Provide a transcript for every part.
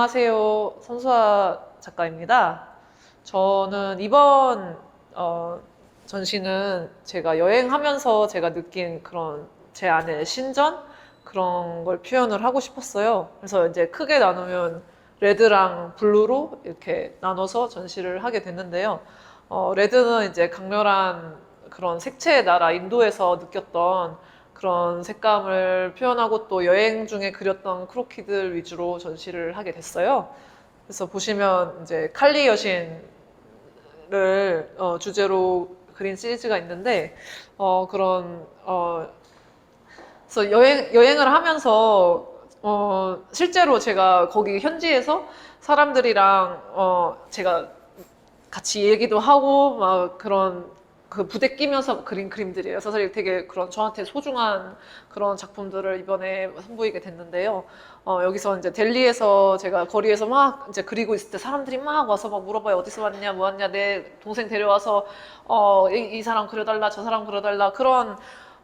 안녕하세요. 선수아 작가입니다. 저는 이번 어, 전시는 제가 여행하면서 제가 느낀 그런 제 안의 신전 그런 걸 표현을 하고 싶었어요. 그래서 이제 크게 나누면 레드랑 블루로 이렇게 나눠서 전시를 하게 됐는데요. 어, 레드는 이제 강렬한 그런 색채의 나라 인도에서 느꼈던 그런 색감을 표현하고 또 여행 중에 그렸던 크로키들 위주로 전시를 하게 됐어요. 그래서 보시면 이제 칼리 여신을 어, 주제로 그린 시리즈가 있는데 어, 그런 어, 그래서 여행 여행을 하면서 어, 실제로 제가 거기 현지에서 사람들이랑 어, 제가 같이 얘기도 하고 막 그런 그 부대 끼면서 그린 그림들이에요. 사실 되게 그런 저한테 소중한 그런 작품들을 이번에 선보이게 됐는데요. 어, 여기서 이제 델리에서 제가 거리에서 막 이제 그리고 있을 때 사람들이 막 와서 막 물어봐요. 어디서 왔냐, 뭐 왔냐, 내 동생 데려와서 어, 이, 이 사람 그려달라, 저 사람 그려달라 그런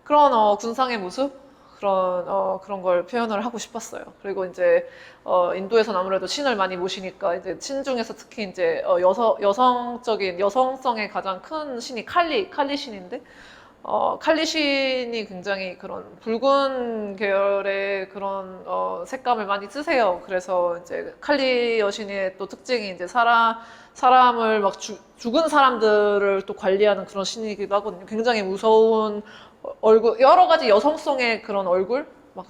그런 어, 군상의 모습 그런 어, 그런 걸 표현을 하고 싶었어요. 그리고 이제 어, 인도에서는 아무래도 신을 많이 모시니까 이제 신 중에서 특히 이제 어, 여성 여성적인 여성성의 가장 큰 신이 칼리 칼리 신인데 어, 칼리 신이 굉장히 그런 붉은 계열의 그런 어, 색감을 많이 쓰세요. 그래서 이제 칼리 여신의 또 특징이 이제 사람 사람을 막 죽- 죽은 사람들을 또 관리하는 그런 신이기도 하거든요. 굉장히 무서운 얼굴 여러 가지 여성성의 그런 얼굴 막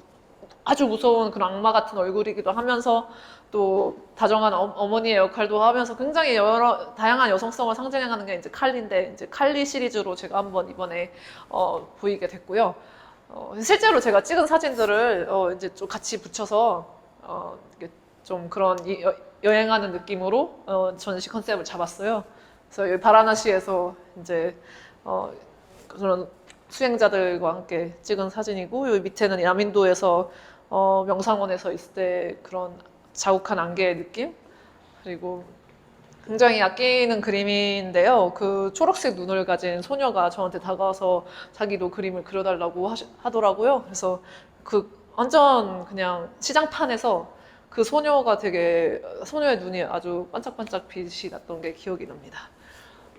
아주 무서운 그런 악마 같은 얼굴이기도 하면서 또 다정한 어, 어머니의 역할도 하면서 굉장히 여러 다양한 여성성을 상징하는 게 이제 칼리인데 이제 칼리 시리즈로 제가 한번 이번에 어, 보이게 됐고요. 어, 실제로 제가 찍은 사진들을 어, 이제 좀 같이 붙여서 어, 좀 그런 이- 여, 여행하는 느낌으로 어, 전시 컨셉을 잡았어요. 그래서 바라나시에서 이제 어, 그런 수행자들과 함께 찍은 사진이고 여기 밑에는 야민도에서 어, 명상원에서 있을 때 그런 자욱한 안개의 느낌 그리고 굉장히 아끼는 그림인데요. 그 초록색 눈을 가진 소녀가 저한테 다가와서 자기도 그림을 그려달라고 하시, 하더라고요. 그래서 그 완전 그냥 시장판에서 그 소녀가 되게 소녀의 눈이 아주 반짝반짝 빛이 났던 게 기억이 납니다.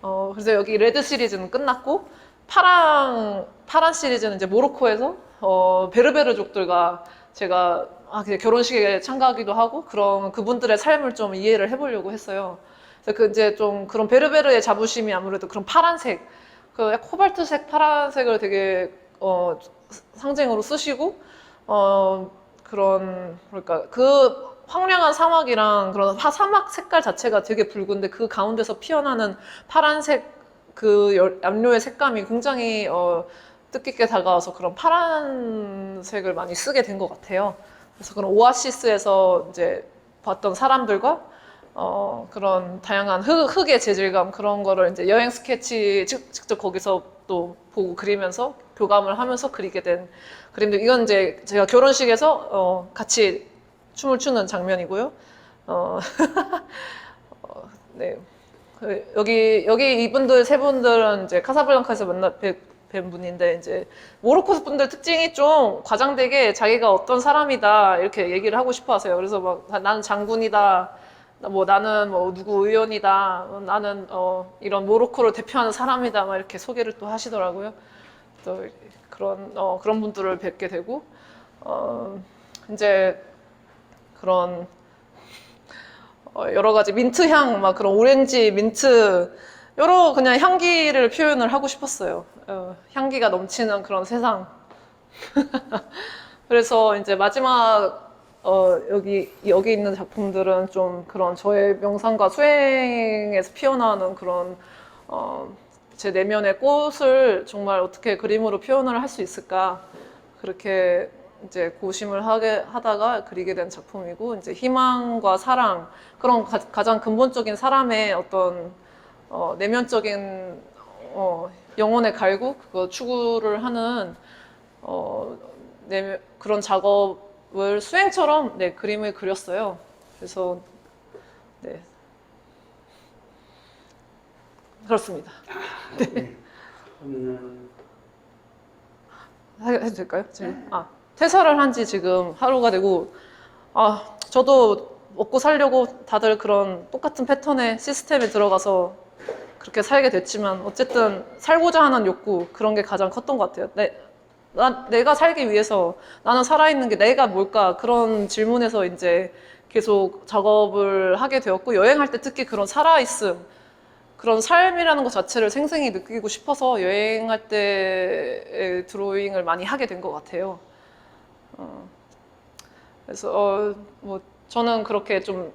어, 그래서 여기 레드 시리즈는 끝났고 파랑 파란 시리즈는 이제 모로코에서 어, 베르베르족들과 제가 아, 결혼식에 참가하기도 하고 그런 그분들의 삶을 좀 이해를 해보려고 했어요. 그래서 그 이제 좀 그런 베르베르의 자부심이 아무래도 그런 파란색, 그 코발트색 파란색을 되게 어, 상징으로 쓰시고 어, 그런 그러니까 그 황량한 사막이랑 그런 화- 사막 색깔 자체가 되게 붉은데 그 가운데서 피어나는 파란색 그 열- 염료의 색감이 굉장히 어, 뜻깊게 다가와서 그런 파란색을 많이 쓰게 된 것 같아요. 그래서 그런 오아시스에서 이제 봤던 사람들과 어, 그런 다양한 흙, 흙의 재질감 그런 거를 이제 여행 스케치 직- 직접 거기서 또 보고 그리면서 교감을 하면서 그리게 된 그림들. 이건 이제 제가 결혼식에서 어, 같이 춤을 추는 장면이고요. 어, 어, 네. 그 여기 여기 이분들 세 분들은 이제 카사블랑카에서 만나 뵌, 뵌 분인데 이제 모로코 분들 특징이 좀 과장되게 자기가 어떤 사람이다 이렇게 얘기를 하고 싶어 하세요. 그래서 막 나- 나는 장군이다. 나- 뭐 나는 뭐 누구 의원이다. 어, 나는 어 이런 모로코를 대표하는 사람이다. 막 이렇게 소개를 또 하시더라고요. 또 그런 어 그런 분들을 뵙게 되고 어 이제 그런 어, 여러 가지 민트 향, 막 그런 오렌지, 민트, 여러 그냥 향기를 표현을 하고 싶었어요. 어, 향기가 넘치는 그런 세상. 그래서 이제 마지막 어, 여기 여기 있는 작품들은 좀 그런 저의 명상과 수행에서 피어나는 그런 어, 제 내면의 꽃을 정말 어떻게 그림으로 표현을 할 수 있을까 그렇게 이제 고심을 하게 하다가 그리게 된 작품이고 이제 희망과 사랑 그런 가, 장 근본적인 사람의 어떤 어, 내면적인 어, 영혼의 갈구 그거 추구를 하는 어, 내, 그런 작업을 수행처럼 네, 그림을 그렸어요. 그래서 네 그렇습니다. 그러면은 해- 해도 될까요? 지금 아 퇴사를 한 지 지금 하루가 되고 아 저도 먹고 살려고 다들 그런 똑같은 패턴의 시스템에 들어가서 그렇게 살게 됐지만 어쨌든 살고자 하는 욕구 그런 게 가장 컸던 것 같아요. 내, 나, 내가 살기 위해서 나는 살아있는 게 내가 뭘까 그런 질문에서 이제 계속 작업을 하게 되었고 여행할 때 특히 그런 살아있음 그런 삶이라는 것 자체를 생생히 느끼고 싶어서 여행할 때 드로잉을 많이 하게 된 것 같아요. 어, 그래서 어, 뭐 저는 그렇게 좀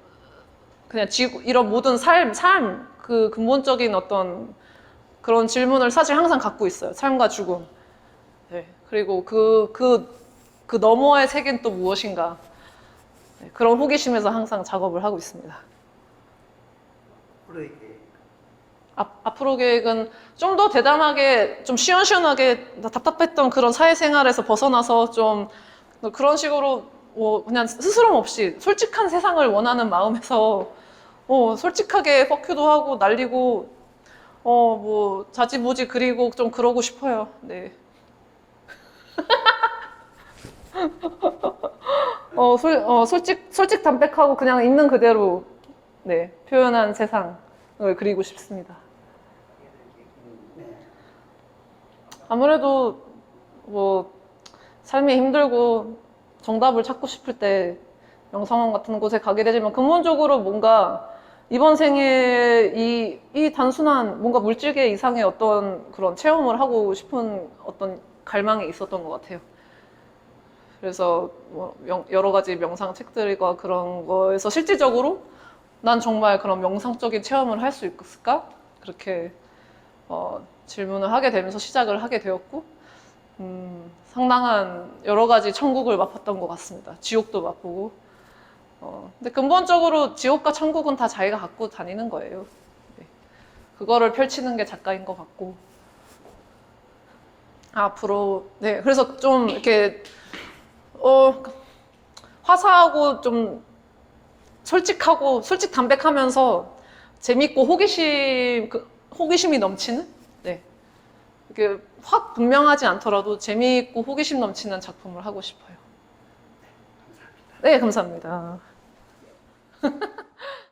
그냥 지구 이런 모든 삶, 삶, 그 근본적인 어떤 그런 질문을 사실 항상 갖고 있어요. 삶과 죽음. 네. 그리고 그, 그, 그 너머의 세계는 또 무엇인가. 네, 그런 호기심에서 항상 작업을 하고 있습니다. 앞으로의 계획. 앞, 앞으로 계획은 좀 더 대담하게, 좀 시원시원하게 나 답답했던 그런 사회생활에서 벗어나서 좀 그런 식으로 뭐 그냥 스스럼 없이 솔직한 세상을 원하는 마음에서 어, 솔직하게 퍼큐도 하고 날리고 어, 뭐 자지부지 그리고 좀 그러고 싶어요. 네. 어, 솔, 어, 솔직, 솔직 담백하고 그냥 있는 그대로 네, 표현한 세상을 그리고 싶습니다. 네. 아무래도 뭐 삶이 힘들고 정답을 찾고 싶을 때 명상원 같은 곳에 가게 되지만 근본적으로 뭔가 이번 생에 이, 이 단순한 뭔가 물질계 이상의 어떤 그런 체험을 하고 싶은 어떤 갈망이 있었던 것 같아요. 그래서 뭐 명- 여러 가지 명상 책들과 그런 거에서 실질적으로 난 정말 그런 명상적인 체험을 할 수 있을까? 그렇게 어, 질문을 하게 되면서 시작을 하게 되었고, 음, 상당한 여러 가지 천국을 맛봤던 것 같습니다. 지옥도 맛보고. 어, 근데 근본적으로 지옥과 천국은 다 자기가 갖고 다니는 거예요. 네. 그거를 펼치는 게 작가인 것 같고. 앞으로, 네. 그래서 좀 이렇게, 어, 화사하고 좀 솔직하고, 솔직 담백하면서 재밌고 호기심, 그, 호기심이 넘치는? 네. 이렇게 확 분명하지 않더라도 재미있고 호기심 넘치는 작품을 하고 싶어요. 네, 감사합니다.